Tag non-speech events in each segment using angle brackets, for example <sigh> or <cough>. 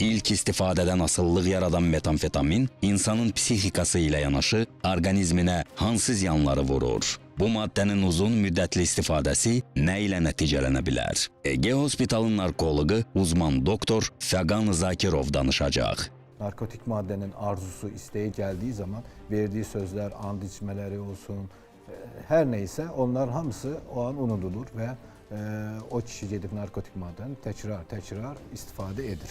İlk istifadeden asıllıq yaradan metamfetamin insanın psixikası ilə yanaşı orqanizminə hansı ziyanları vurur? Bu maddənin uzun müddətli istifadəsi nə ilə nəticələnə bilər? Ege Hospitalın narkoloqu uzman doktor Fəqan Zakirov danışacaq. narkotik maddenin arzusu, isteği geldiği zaman verdiği sözler, and içmeleri olsun, e, her neyse onların hamısı o an unudulur ve e, o kişi gedib narkotik maddəni təkrar, təkrar istifadə edir.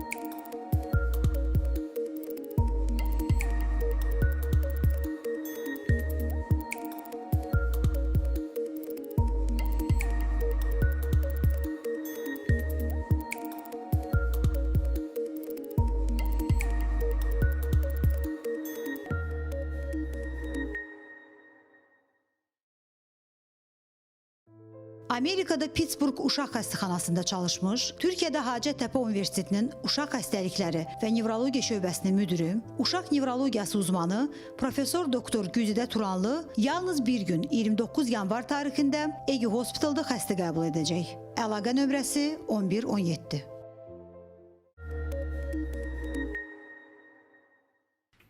Amerikada Pittsburgh Uşaq Xəstəxanasında çalışmış, Türkiyədə Hacəttepe Universitetinin Uşaq Xəstəlikləri və Nevrologiya şöbəsinin müdürü, uşaq nevrologiyası uzmanı professor doktor Güzidə Turanlı yalnız bir gün 29 yanvar tarixində Egi Hospitalda xəstə qəbul edəcək. Əlaqə nömrəsi 1117.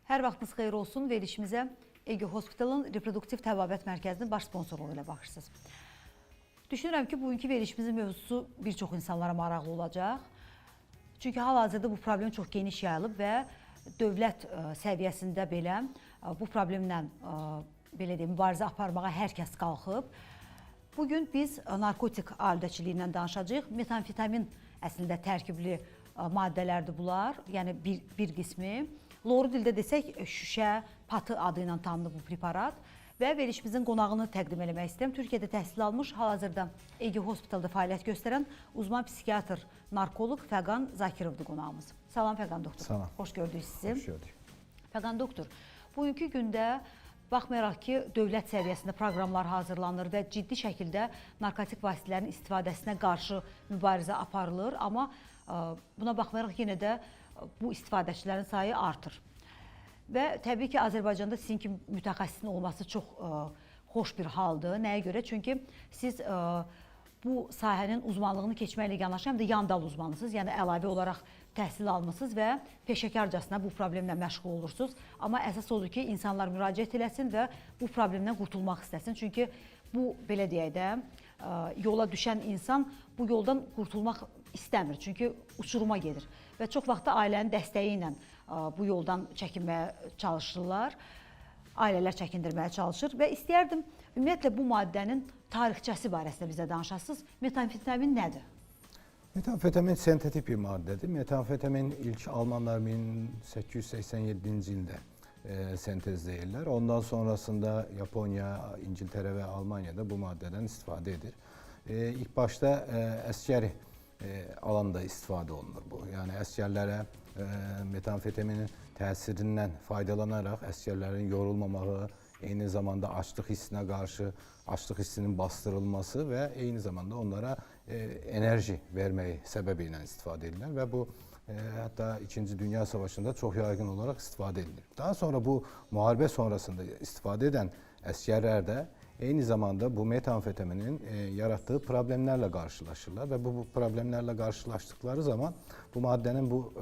Hər vaxtınız xeyir olsun. Verilişimizə Ege Hospitalın reproduktiv təbabət mərkəzinin baş sponsorluğu ilə baxırsınız. Düşünürəm ki, bugünkü verilişimizin mövzusu bir çox insanlara maraqlı olacaq. Çünki hal-hazırda bu problem çox geniş yayılıb və dövlət ə, səviyyəsində belə ə, bu problemlə ə, belə deyim, mübarizə aparmağa hər kəs qalxıb. Bu biz narkotik aludəçiliyindən danışacağıq. Metamfetamin əslində tərkibli maddələrdir bunlar. Yəni bir bir qismi. Loru dildə desək şüşə, patı adı ilə tanınır bu preparat və verilişimizin qonağını təqdim etmək istəyirəm. Türkiyədə təhsil almış, hal-hazırda Ege Hospitalda fəaliyyət göstərən uzman psixiatr, narkoloq Fəqan Zakirovdur qonağımız. Salam Fəqan doktor. Salam. Xoş gördük sizi. Hoş gördük. Fəqan doktor, bugünkü gündə baxmayaraq ki, dövlət səviyyəsində proqramlar hazırlanır və ciddi şəkildə narkotik vasitələrin istifadəsinə qarşı mübarizə aparılır, amma ə, buna baxmayaraq yenə də ə, bu istifadəçilərin sayı artır. Və təbii ki, Azərbaycanda sizin kimi mütəxəssisin olması çox ə, xoş bir haldır. Nəyə görə? Çünki siz ə, bu sahənin uzmanlığını keçməklə yanaşı həm də yandal uzmanısınız. Yəni əlavə olaraq təhsil almısınız və peşəkarcasına bu problemlə məşğul olursunuz. Amma əsas odur ki, insanlar müraciət eləsin və bu problemdən qurtulmaq istəsin. Çünki bu belə deyək də ə, yola düşən insan bu yoldan qurtulmaq istəmir. Çünki uçuruma gedir və çox vaxt da ailənin dəstəyi ilə bu yoldan çəkinməyə çalışırlar. Ailələr çəkindirməyə çalışır və istəyərdim ümumiyyətlə bu maddənin tarixçəsi barəsində bizə danışasınız. Metamfetamin nədir? Metamfetamin sentetik bir maddedir. Metamfetamin ilk Almanlar 1887-ci ildə e, sentezləyirlər. Ondan sonrasında Japonya, İngiltere ve Almanya'da bu maddeden istifade edir. E, ilk əskəri e, alanda istifadə olunur bu. Yəni əskərlərə e, metamfetaminin təsirindən faydalanaraq əskərlərin yorulmamağı, eyni zamanda açlıq hissinə qarşı açlıq hissinin bastırılması və eyni zamanda onlara e, enerji verməyi səbəbi ilə istifadə edilir və bu e, hatta 2. Dünya Savaşı'nda çok yaygın olarak istifade edilir. Daha sonra bu muharebe sonrasında istifade eden askerler de aynı zamanda bu metamfetaminin e, yarattığı problemlerle karşılaşırlar ve bu, bu problemlerle karşılaştıkları zaman bu maddenin bu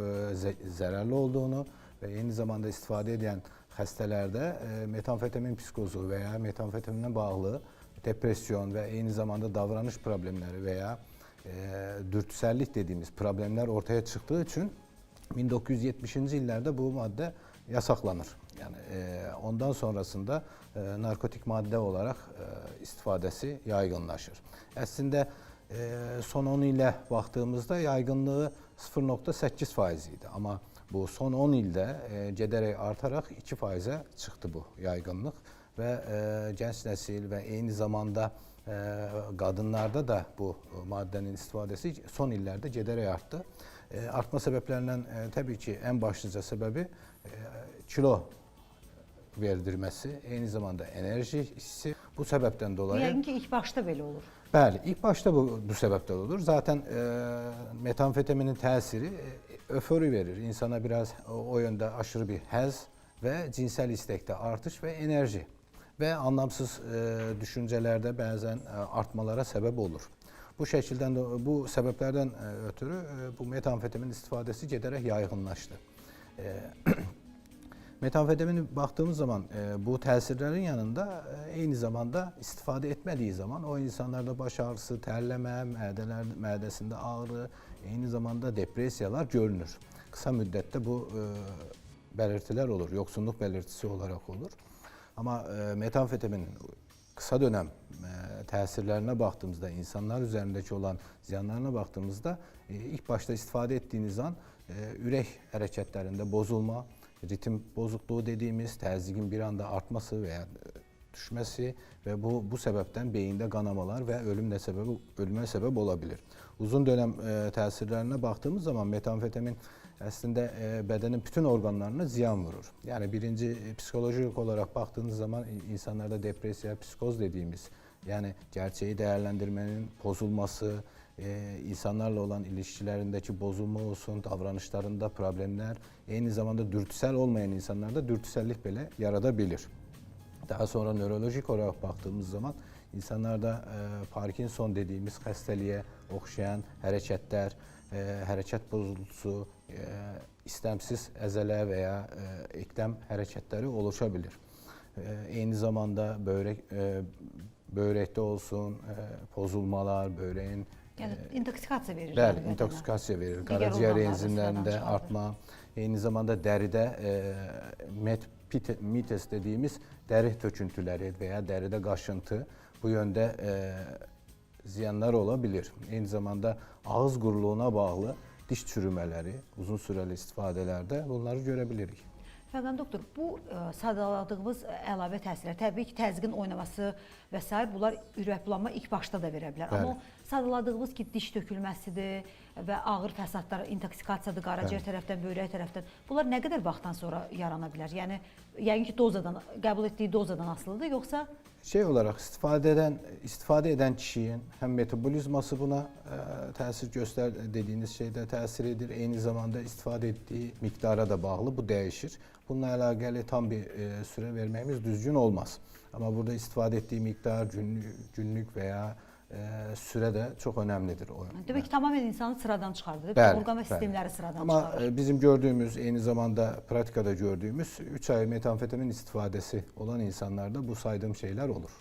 e, zararlı olduğunu ve aynı zamanda istifade eden hastelerde e, metamfetamin psikozu veya metamfetamine bağlı depresyon ve aynı zamanda davranış problemleri veya e, dürtüsellik dediğimiz problemler ortaya çıktığı için 1970. yıllarda bu madde yasaklanır. Yani e, ondan sonrasında e, narkotik madde olarak e, istifadesi yaygınlaşır. Aslında e, son 10 ile baktığımızda yaygınlığı 0.8 faiziydi ama bu son 10 ilde e, giderek artarak 2 faize çıktı bu yaygınlık ve e, genç nesil ve aynı zamanda e, kadınlarda da bu maddenin istifadesi son illerde giderek arttı. E, artma sebeplerinden e, tabii ki en başlıca sebebi e, kilo verdirmesi, aynı zamanda enerji hissi. Bu sebepten dolayı Yəqin ki, ilk başda belə olur. Bəli, ilk başta bu, bu sebepten olur. Zaten e, metamfetaminin tesiri e, öfori verir. İnsana biraz o, o yönde aşırı bir haz ve cinsel istekte artış ve enerji ve anlamsız e, düşüncelerde bazen e, artmalara sebep olur. Bu şəkildən də bu səbəblərdən e, ötürü e, bu metamfetamin istifadəsi gedərək yaygınlaşdı. E, Metamfetamine baktığımız zaman e, bu tesirlerin yanında e, aynı zamanda istifade etmediği zaman o insanlarda baş ağrısı, terleme, mədeler, mədesinde ağrı, aynı zamanda depresyalar görünür. Kısa müddette bu e, belirtiler olur, yoksunluk belirtisi olarak olur. Ama e, metamfetaminin kısa dönem e, tesirlerine baktığımızda, insanlar üzerindeki olan ziyanlarına baktığımızda e, ilk başta istifade ettiğiniz an e, ürek hareketlerinde bozulma, ritim bozukluğu dediğimiz tezgin bir anda artması veya e, düşmesi ve bu bu sebepten beyinde kanamalar ve ölümle sebep ölüme sebep olabilir. Uzun dönem e, tesirlerine baktığımız zaman metamfetamin aslında e, bedenin bütün organlarına ziyan vurur. Yani birinci e, psikolojik olarak baktığınız zaman insanlarda depresya, psikoz dediğimiz yani gerçeği değerlendirmenin bozulması, e, insanlarla olan ilişkilerindeki bozulma olsun, davranışlarında problemler, aynı zamanda dürtüsel olmayan insanlarda dürtüsellik bile yaratabilir. Daha sonra nörolojik olarak baktığımız zaman insanlarda e, Parkinson dediğimiz hastalığa okşayan hareketler, e, hareket bozultusu, e, istemsiz ezele veya e, eklem hareketleri oluşabilir. E, aynı zamanda börek e, börekte olsun e, bozulmalar, böreğin Yəni intoksikasiya verir. Bəli, yəni bədənə. intoksikasiya verir. Orqanlarda enzimlərində sıradan artma, eyni zamanda dəridə e, met, mites dediğimiz dəri töküntüləri veya dəride qaşıntı bu yönde e, ziyanlar olabilir. Eyni zamanda ağız quruluğuna bağlı diş çürümələri uzun süreli istifadelerde bunları görebilirik. Fəqan doktor, bu ə, sadaladığımız ə, əlavə təsirlər, təbii ki, təzyiqin oynaması və s. bunlar ürəkbulanma ilk başda da verə bilər. Amma Bəli. o sadaladığımız ki, diş tökülməsidir və ağır fəsadlar, intoksikasiyadır, qaraciyər tərəfdən, böyrək tərəfdən. Bunlar nə qədər vaxtdan sonra yarana bilər? Yəni yəqin ki, dozadan, qəbul etdiyi dozadan asılıdır, yoxsa Şey olarak istifade eden istifade eden kişinin hem metabolizması buna e, tesir göster dediğiniz şeyde tesir edir. Aynı zamanda istifade ettiği miktara da bağlı. Bu değişir. Bununla alakalı tam bir e, süre vermemiz düzgün olmaz. Ama burada istifade ettiği miktar günlük, günlük veya e, süre de çok önemlidir. O demək ki, tamamilə insanı sıradan çıxardır. Bəli, Orqan və bəli. sistemləri sıradan Ama çıxarır. e, bizim gördüğümüz, aynı zamanda pratikada gördüğümüz 3 ay metamfetamin istifadesi olan insanlarda bu saydığım şeyler olur.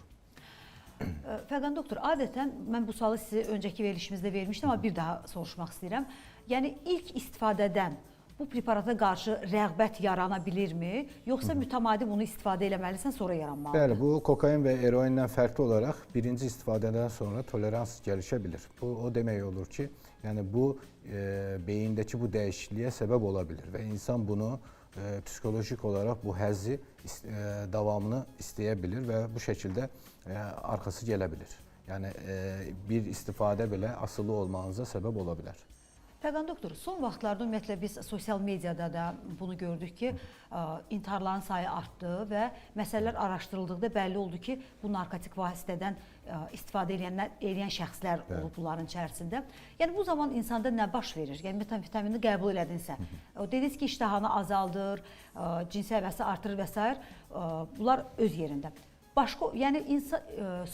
Fəqan doktor, adətən mən bu sualı sizə öncəki verilişimizdə vermişdim, amma bir daha soruşmaq istəyirəm. Yəni ilk istifadədən bu preparata qarşı rəğbət yarana bilirmi, yoxsa mütəmadi bunu istifadə eləməlisən, sonra yaranmalıdır? Bəli, bu kokain ve eroinden farklı olarak birinci istifadeden sonra tolerans gelişebilir. Bu o demek olur ki yani bu e, beyindeki bu değişikliğe sebep olabilir ve insan bunu e, psikolojik olarak bu həzzi e, davamını isteyebilir ve bu şekilde e, arkası gelebilir. Yani e, bir istifade bile asılı olmanıza sebep olabilir. Fəqan doktor, son vaxtlarda ümumiyyətlə biz sosial mediada da bunu gördük ki, intiharların sayı artdı və məsələlər araşdırıldıqda bəlli oldu ki, bu narkotik vasitədən istifadə edənlər, edən şəxslər olub bunların içərisində. Yəni bu zaman insanda nə baş verir? Yəni metamfetamini qəbul elədinsə, dediniz ki, iştahanı azaldır, cinsi həvəsi artırır və s. bunlar öz yerində. Başqa, yəni insan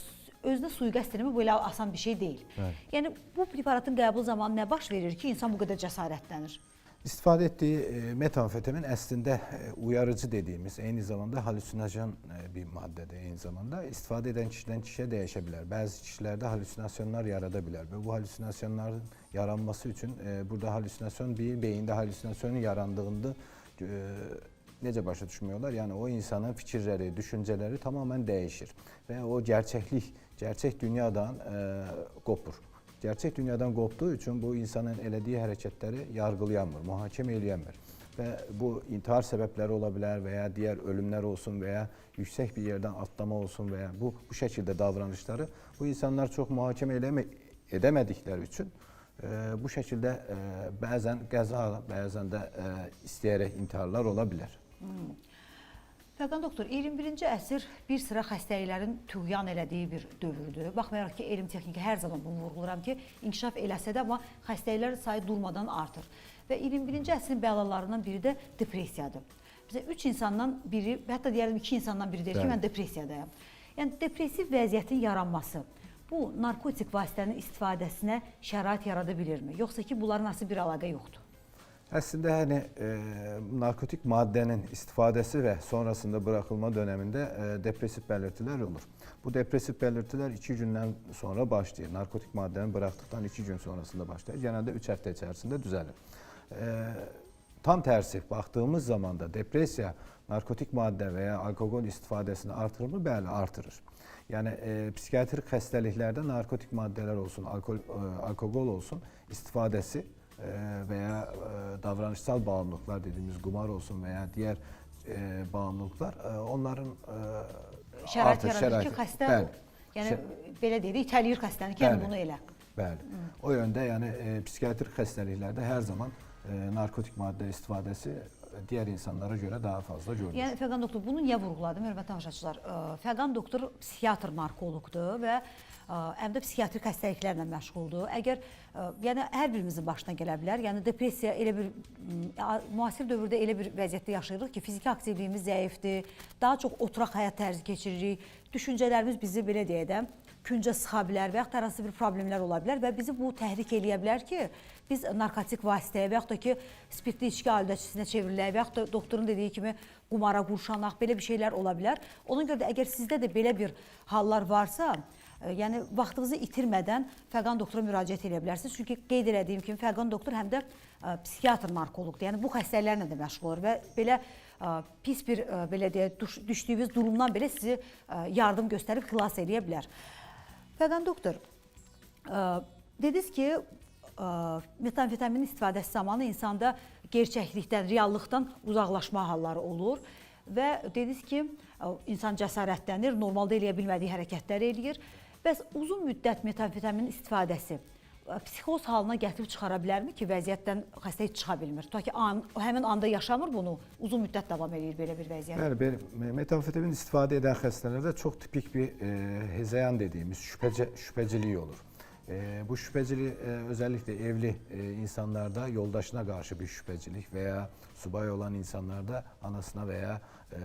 özdə sui-qəsd etmə belə asan bir şey deyil. Yəni bu preparatın qəbul zamanı nə baş verir ki, insan bu qədər cəsarətlənir? İstifade ettiği e, metamfetamin aslında e, uyarıcı dediğimiz aynı zamanda halüsinojen e, bir maddedir aynı zamanda. İstifade eden kişiden kişiye değişebilir. Bazı kişilerde halüsinasyonlar yaratabilir ve bu halüsinasyonların yaranması e, burada halüsinasyon bir beyinde halüsinasyonun yarandığında nece başa düşmüyorlar? Yani o insanın fikirleri, düşünceleri tamamen değişir ve o gerçeklik, gerçek dünyadan e, kopur. Gerçek dünyadan koptuğu için bu insanın elediği hareketleri yargılayamır, muhakeme eləyəmir. Ve bu intihar sebepleri olabilir veya diğer ölümler olsun veya yüksek bir yerden atlama olsun veya bu bu şekilde davranışları bu insanlar çok muhakeme eleme, edemedikleri için e, bu şekilde e, bazen qəza, bazen de e, isteyerek intiharlar olabilir. Fəqan doktor, 21-ci əsr bir sıra xəstəliklərin tüğyan elədiyi bir dövrdür. Baxmayaraq ki, elm texnika hər zaman bunu vurğuluram ki, inkişaf eləsə də amma xəstəliklər sayı durmadan artır. Və 21-ci əsrin bəlalarından biri də depressiyadır. Bizə 3 insandan biri, hətta deyərdim 2 insandan biri deyir ki, mən depressiyadayam. Yəni depressiv vəziyyətin yaranması bu narkotik vasitənin istifadəsinə şərait yarada bilirmi? Yoxsa ki, bunların arasında bir əlaqə yoxdur? Aslında hani e, narkotik maddenin istifadesi ve sonrasında bırakılma döneminde e, depresif belirtiler olur. Bu depresif belirtiler iki günden sonra başlıyor. Narkotik maddenin bıraktıktan iki gün sonrasında başlıyor. Genelde üç hafta içerisinde düzelir. E, tam tersi baktığımız zaman da depresya narkotik madde veya alkol istifadesini artırır mı? Bəli artırır. Yani e, psikiyatrik hastalıklarda narkotik maddeler olsun, alkol, e, alkol olsun istifadesi e, veya e, davranışsal bağımlılıklar dediğimiz kumar olsun veya diğer e, bağımlılıklar e, onların Şərait yaradır ki, xəstə Bəli. yəni Şə- belə deyirik, itələyir xəstəni ki, yəni Bəli. bunu elə. Bəli. O yönde yani e, psikiyatrik hastalıklarda her zaman e, narkotik madde istifadesi e, diğer insanlara göre daha fazla görülür. Yəni Fəqan doktor bunu niyə vurğuladım hörmətli tamaşaçılar? Ə, Fəqan doktor psixiatr narkoloqdur və ə, həm də psixiatrik xəstəliklərlə məşğuldur. Əgər ə, yəni hər birimizin başına gələ bilər. Yəni depressiya elə bir a- müasir dövrdə elə bir vəziyyətdə yaşayırıq ki, fiziki aktivliyimiz zəifdir. Daha çox oturaq həyat tərzi keçiririk. Düşüncələrimiz bizi belə deyə də küncə sıxa bilər və hansı bir problemlər ola bilər və bizi bu təhrik eləyə bilər ki, biz narkotik vasitəyə və yaxud da ki, spirtli içki aludəçisinə çevrilək və yaxud da doktorun dediyi kimi qumara qurşanaq, belə bir şeylər ola bilər. Ona görə də əgər sizdə də belə bir hallar varsa, e, yəni vaxtınızı itirmədən Fəqan doktora müraciət edə bilərsiniz. Çünki qeyd elədiyim kimi Fəqan doktor həm də ə, psixiatr narkoloqdur. Yəni bu xəstəliklərlə də məşğul olur və belə ə, pis bir ə, belə deyə düş- düşdüyünüz durumdan belə sizi yardım göstərib xilas edə bilər. Fəqan doktor, ə, dediniz ki, ə, metamfetamin istifadəsi zamanı insanda gerçəklikdən, reallıqdan uzaqlaşma halları olur və dediniz ki, ə, insan cəsarətlənir, normalda eləyə bilmədiyi hərəkətlər eləyir. Bəs uzun müddət metamfetamin istifadəsi ə, psixoz halına gətirib çıxara bilərmi ki, vəziyyətdən xəstə heç çıxa bilmir? Ta ki, an, həmin anda yaşamır bunu, uzun müddət davam edir belə bir vəziyyət. Yani bir metamfetamin istifade eden hastalerde çok tipik bir e, hezeyan dediğimiz şüpheci, şüpheciliği olur. E, bu şüpheciliği e, özellikle evli e, insanlarda yoldaşına karşı bir şüphecilik veya subay olan insanlarda anasına veya e,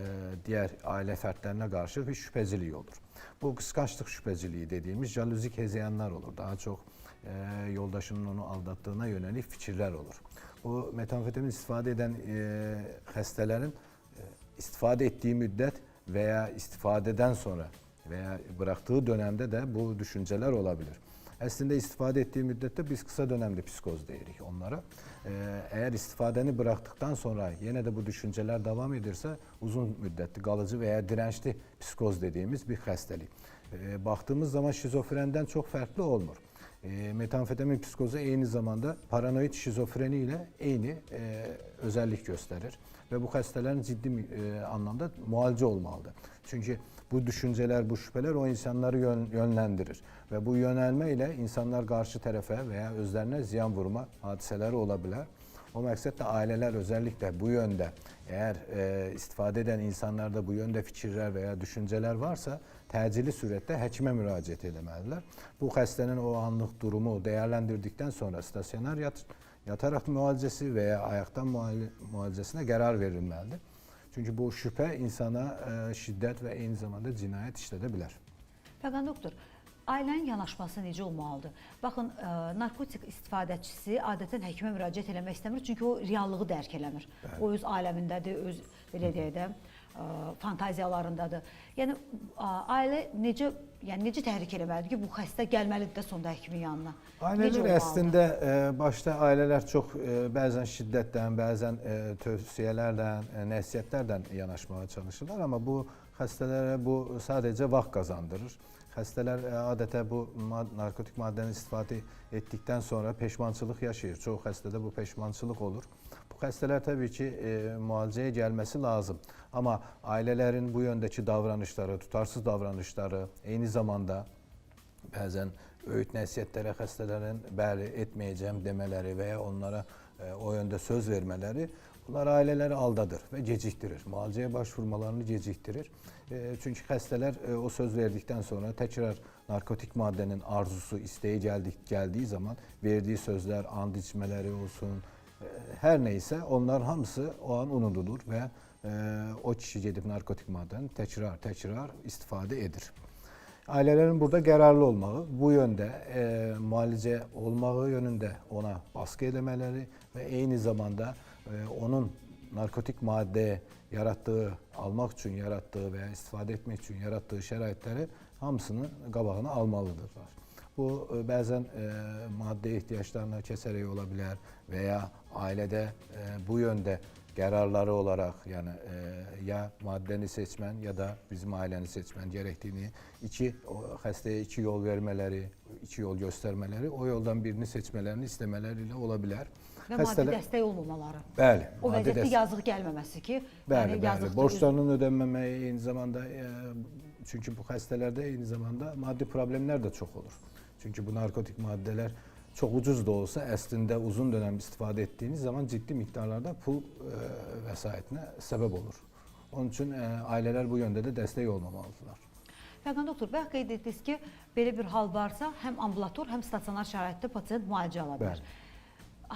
diğer aile fertlerine karşı bir şüpheciliği olur. Bu kıskançlık şüpheciliği dediğimiz jalüzik hezeyanlar olur. Daha çok e, yoldaşının onu aldattığına yönelik fikirler olur. Bu metamfetamin istifade eden e, hastelerin e, istifade ettiği müddet veya istifadeden sonra veya bıraktığı dönemde de bu düşünceler olabilir. Aslında istifade ettiği müddette biz kısa dönemde psikoz deyirik onlara. Ee, eğer istifadeni bıraktıktan sonra yine de bu düşünceler devam ederse uzun müddetli kalıcı veya dirençli psikoz dediğimiz bir hastalık. Ee, baktığımız zaman şizofrenden çok farklı olmuyor. E, metamfetamin psikozu aynı zamanda paranoid şizofreni ile aynı e, özellik gösterir. Ve bu hastaların ciddi e, anlamda muhalece olmalıdır. Çünkü bu düşünceler, bu şüpheler o insanları yön, yönlendirir. Ve bu yönelme ile insanlar karşı tarafa veya özlerine ziyan vurma hadiseleri olabilir. O məqsədlə ailələr özellikle bu yönde eğer e, istifade eden insanlarda bu yönde fikirler veya düşünceler varsa təcili surətdə həkimə müraciət etməlidirlər. Bu xəstənin o anlıq durumu değerlendirdikten sonra stasionar yat, yatarak müalicesi veya ayaktan muayene- mualicesine qərar verilməlidir. Çünkü bu şüphe insana e, şiddet ve aynı zamanda cinayet işlədə bilər. Doktor, ailənin yanaşması necə olmalıdır? Baxın, ə, narkotik istifadəçisi adətən həkimə müraciət eləmək istəmir, çünki o reallığı dərk eləmir. O öz aləmindədir, öz belə deyək də ə, fantaziyalarındadır. Yəni ə, ailə necə yəni necə təhrik eləməlidir ki, bu xəstə gəlməlidir də sonda həkimin yanına? Aileler olmalıdır? aslında e, başta aileler çok e, bazen şiddetten, bazen e, tövsiyelerden, e, nəsihətlerden yanaşmaya çalışırlar ama bu hastelere bu sadece vaxt kazandırır. Hastalar e, adeta bu narkotik maddenin istifade ettikten sonra peşmançılık yaşayır. Çoğu hastada bu peşmançılık olur. Bu hastalar tabii ki e, mualiceye gelmesi lazım. Ama ailelerin bu yöndeki davranışları, tutarsız davranışları, aynı zamanda bəzən öyüd nəsihətlərə xəstələrin bəli etməyəcəm demələri və ya onlara e, o yöndə söz vermələri bunlar ailələri aldadır və gecikdirir. Müalicəyə başvurmalarını gecikdirir. E, çünki e, o söz verdikdən sonra təkrar narkotik maddənin arzusu, isteği gəldik gəldiyi zaman verdiyi sözlər, and içmələri olsun, e, hər neysə onların hamısı o an unudulur və e, o kişi gedib narkotik maddəni təkrar təkrar istifadə edir. Ailelerin burada kararlı olmağı, bu yönde e, muhalece olmağı yönünde ona baskı edemeleri ve aynı zamanda e, onun narkotik madde yarattığı, almak için yarattığı veya istifade etmek için yarattığı şeraitleri hamısını qabağını almalıdırlar. Bu e, bazen e, madde ihtiyaçlarına keserek olabilir veya ailede e, bu yönde kararları olarak yani e, ya maddeni seçmen ya da bizim aileni seçmen gerektiğini iki o hastaya iki yol vermeleri, iki yol göstermeleri, o yoldan birini seçmelerini istemeleriyle olabilir. Və maddi Xəstələr- dəstək olmamaları. Bəli, O maddi vəziyyətdə dəstək- yazıq gəlməməsi ki, Bəli, yəni yazıq Borçlarının ödenmemeyi aynı zamanda e, çünkü bu hastelerde aynı zamanda maddi problemler de çok olur. Çünkü bu narkotik maddeler çok ucuz da olsa aslında uzun dönem istifade ettiğiniz zaman ciddi miktarlarda pul e, vesayetine sebep olur. Onun için e, aileler bu yönde de destek olmamalılar. Fəqan doktor, bəs qeyd etdiniz ki, belə bir hal varsa, həm ambulator, həm stasionar şəraitdə pasient müalicə ala bilər. Bəli.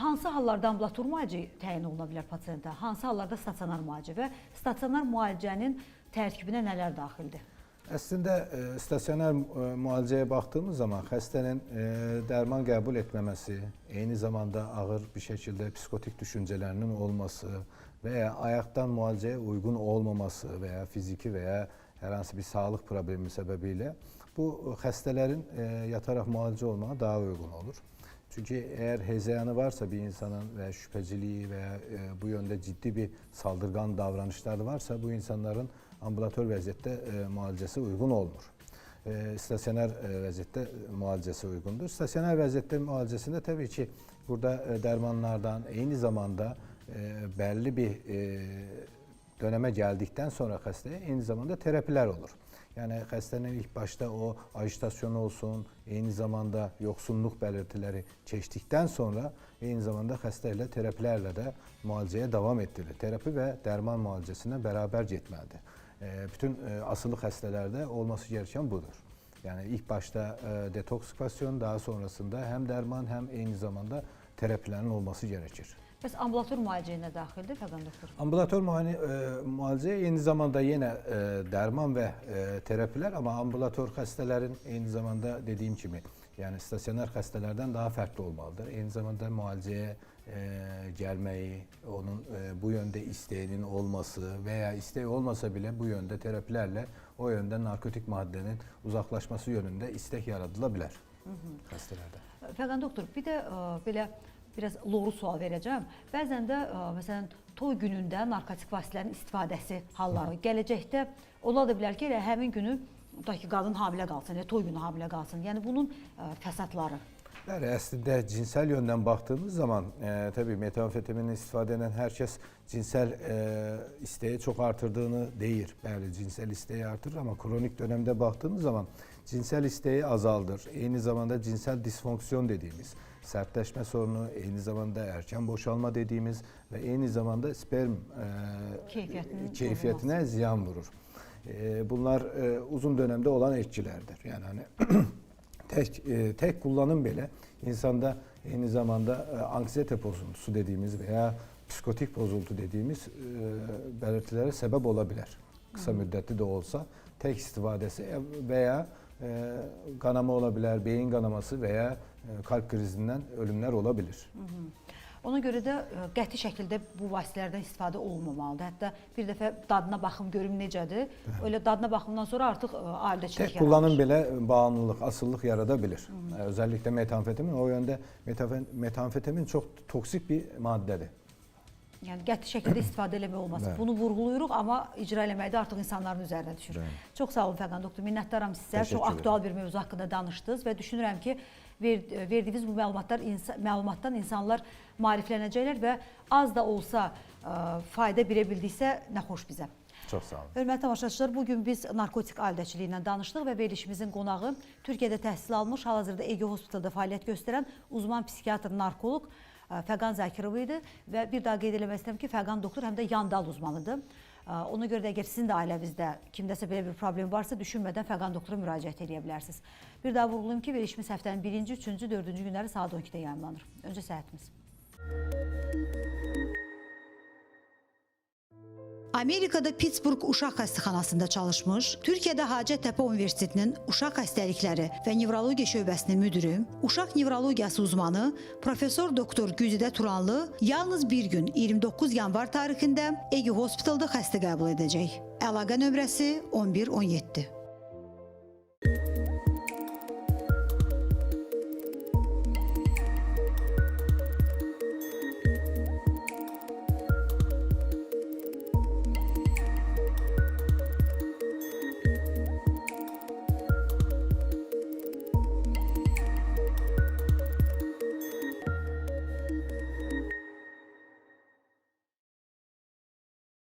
Hansı hallarda ambulator müalicə təyin oluna bilər pasientə? Hansı hallarda stasionar müalicə və stasionar müalicənin tərkibinə nələr daxildir? Aslında e, stasioner e, mualiceye baktığımız zaman hastanın e, derman kabul etmemesi, aynı zamanda ağır bir şekilde psikotik düşüncelerinin olması veya ayaktan mualiceye uygun olmaması veya fiziki veya herhangi bir sağlık problemi sebebiyle bu hastaların e, yatarak mualicə olmağa daha uygun olur. Çünkü eğer hezeyanı varsa bir insanın veya şüpheciliği veya e, bu yönde ciddi bir saldırgan davranışları varsa bu insanların ambulator vəziyyətdə e, müalicəsi uyğun olmur. E, stasioner e, vəziyyətdə müalicəsi uyğundur. Stasioner vəziyyətdə müalicəsində təbii ki, burada e, dərmanlardan eyni zamanda e, bəlli bir e, döneme geldikten sonra hastaya aynı zamanda terapiler olur. Yani hastanın ilk başta o ajitasyon olsun, aynı zamanda yoksunluk belirtileri geçtikten sonra aynı zamanda hastayla terapilerle de mualiceye devam ettirilir. Terapi ve derman mualicesine beraber gitmelidir. Ee, bütün e, asıllık hastalerde olması gereken budur. Yani ilk başta e, daha sonrasında hem derman hem aynı zamanda terapilerin olması gerekir. Bəs ambulator müalicəyə nə daxildir, Fəqan doktor? Ambulator muayene, e, mualicə eyni zamanda yine e, derman ve e, terapiler ama ambulator hastaların aynı zamanda dediğim gibi yani stasioner hastalardan daha farklı olmalıdır. Aynı zamanda mualiceye e, gelmeyi, onun e, bu yönde isteğinin olması veya isteği olmasa bile bu yönde terapilerle o yönde narkotik maddenin uzaklaşması yönünde istek yaratılabilir hastalarda. Fəqan doktor, bir də ə, belə biraz loru sual verəcəm. Bəzən də ə, məsələn toy günündə narkotik vasitələrin istifadəsi halları gələcəkdə ola da bilər ki, elə həmin günü tutaq ki, qadın hamilə qalsın, ya toy günü hamilə qalsın. Yəni bunun ə, fəsadları. Yani aslında cinsel yönden baktığımız zaman e, tabii metamfetamini istifade eden herkes cinsel e, isteği çok artırdığını değil. Yani cinsel isteği artırır ama kronik dönemde baktığımız zaman cinsel isteği azaldır. Aynı zamanda cinsel disfonksiyon dediğimiz sertleşme sorunu, aynı zamanda erken boşalma dediğimiz ve aynı zamanda sperm e, keyfiyetine ziyan vurur. E, bunlar e, uzun dönemde olan etkilerdir. Yani hani <clears throat> tek e, tek kullanım bile insanda aynı zamanda e, anksiyete bozuntusu dediğimiz veya psikotik bozultu dediğimiz e, belirtilere sebep olabilir. Kısa müddetli de olsa tek istifadesi veya e, kanama olabilir, beyin kanaması veya e, kalp krizinden ölümler olabilir. Ona görə də ə, qəti şəkildə bu vasitələrdən istifadə olunmamalıdır. Hətta bir dəfə dadına baxım görüm necədir. Öyle dadına baxımdan sonra artıq ə, ailəçilik Tek kullanım bile bağımlılık, asıllık yaratabilir. E, özellikle metamfetamin o yönde metamfe- metamfetamin çok toksik bir maddedir. Yəni qəti şəkildə istifadə eləmək olmaz. Bəli. Bunu vurğulayırıq, amma icra eləməkdə artıq insanların üzərinə düşür. Bəli. Çox sağ olun Fəqan doktor. Minnətdaram sizə. Çox aktual bir mövzu haqqında danışdınız və düşünürəm ki, ver, verdiyiniz bu məlumatlar insa, məlumatdan insanlar maariflənəcəklər və az da olsa ə, fayda verə bildiksə nə xoş bizə. Çok sağ olun. Hörmətli tamaşaçılar, bu gün biz narkotik ailədəçiliyi ilə danışdıq və verilişimizin qonağı Türkiyədə təhsil almış, hal-hazırda Ege Hospitalda fəaliyyət göstərən uzman psixiatr, narkoloq Fəqan Zakirov idi və bir daha qeyd eləmək istəyirəm ki, Fəqan doktor həm də yandal uzmanıdır. Ə, Ona görə də əgər sizin də ailənizdə kimdəsə belə bir problem varsa, düşünmədən Fəqan doktora müraciət edə bilərsiniz. Bir daha vurğulayım ki, verilişimiz həftənin 1-ci, 3-cü, 4-cü günləri saat 12-də yayımlanır. Öncə səhətimiz. Amerikada Pittsburgh Uşaq Xəstəxanasında çalışmış, Türkiyədə Hacəttepe Universitetinin Uşaq Xəstəlikləri və Nevrologiya şöbəsinin müdürü, uşaq nevrologiyası uzmanı professor doktor Güzidə Turanlı yalnız bir gün 29 yanvar tarixində Egi Hospitalda xəstə qəbul edəcək. Əlaqə nömrəsi 1117.